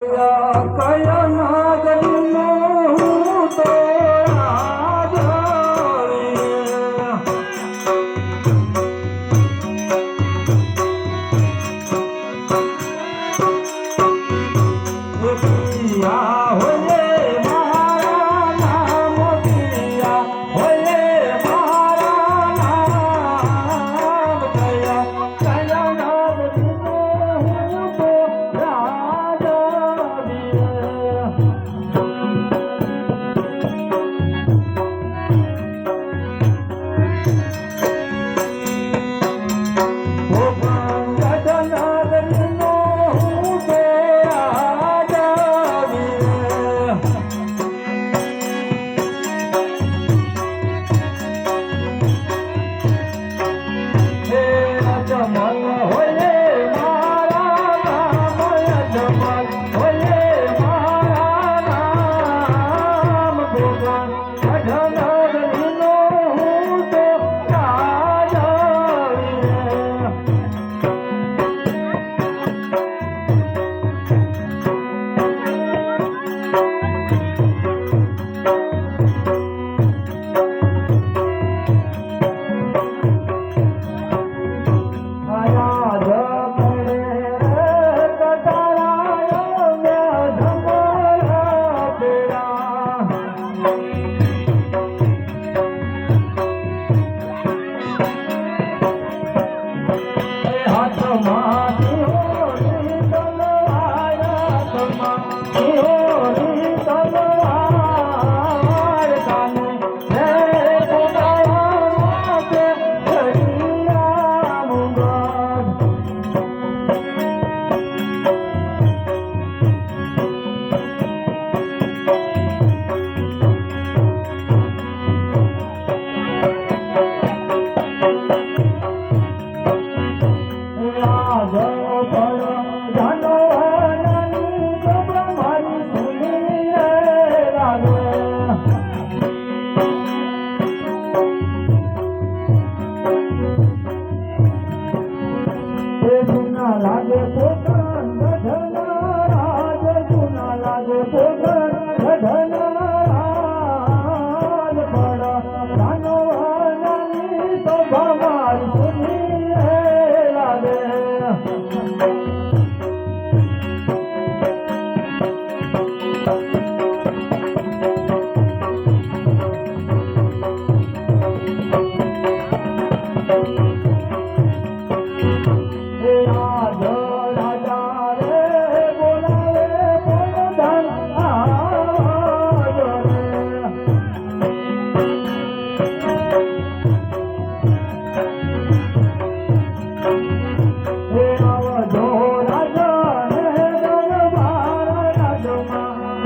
Kaya na.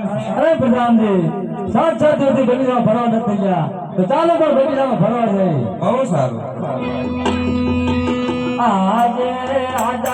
Narayan અરે પ્રધાનજી સાત સાત દિવસથી બગીચામાં ફરવા નથી ગયા. તો ચાલો પણ બગીચામાં ફરવા જાય બહુ સારું. આજે રાજા